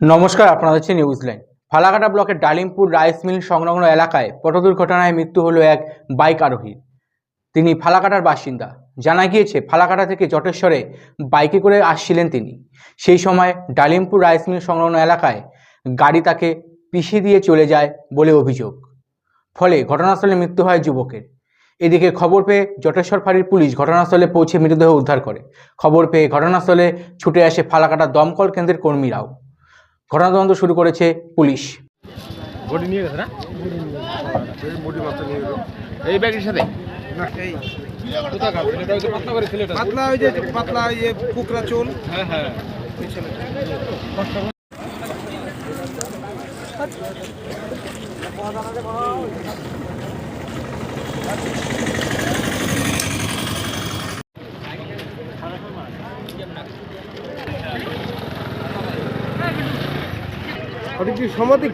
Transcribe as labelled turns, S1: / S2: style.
S1: নমস্কার, আপনারা হচ্ছে নিউজ লাইন ফালাকাটা ব্লকের ডালিমপুর রাইস মিল সংলগ্ন এলাকায় পথ দুর্ঘটনায় মৃত্যু হলো এক বাইক আরোহীর তিনি ফালাকাটার বাসিন্দা। জানা গিয়েছে, ফালাকাটা থেকে জটেশ্বরে বাইকে করে আসছিলেন তিনি। সেই সময় ডালিমপুর রাইস মিল সংলগ্ন এলাকায় গাড়ি তাকে পিষে দিয়ে চলে যায় বলে অভিযোগ। ফলে ঘটনাস্থলে মৃত্যু হয় যুবকের। এদিকে খবর পেয়ে জটেশ্বর ফাঁড়ির পুলিশ ঘটনাস্থলে পৌঁছে মৃতদেহ উদ্ধার করে। খবর পেয়ে ঘটনাস্থলে ছুটে আসে ফালাকাটা দমকল কেন্দ্রের কর্মীরাও। ঘটনা তদন্ত শুরু করেছে পুলিশ।
S2: বডি নিয়ে গেছে না?
S3: বডি মাত্র নিয়ে গেল
S2: এই ব্যাগের সাথে?
S3: না এই।
S2: কোথা কাজ এটা হচ্ছে পাতলা
S3: ওই যে পাতলা ইয়ে কুকরা চুল।
S2: হ্যাঁ হ্যাঁ।
S3: ওই ছেলে ওটা সমাধিক? সমাধি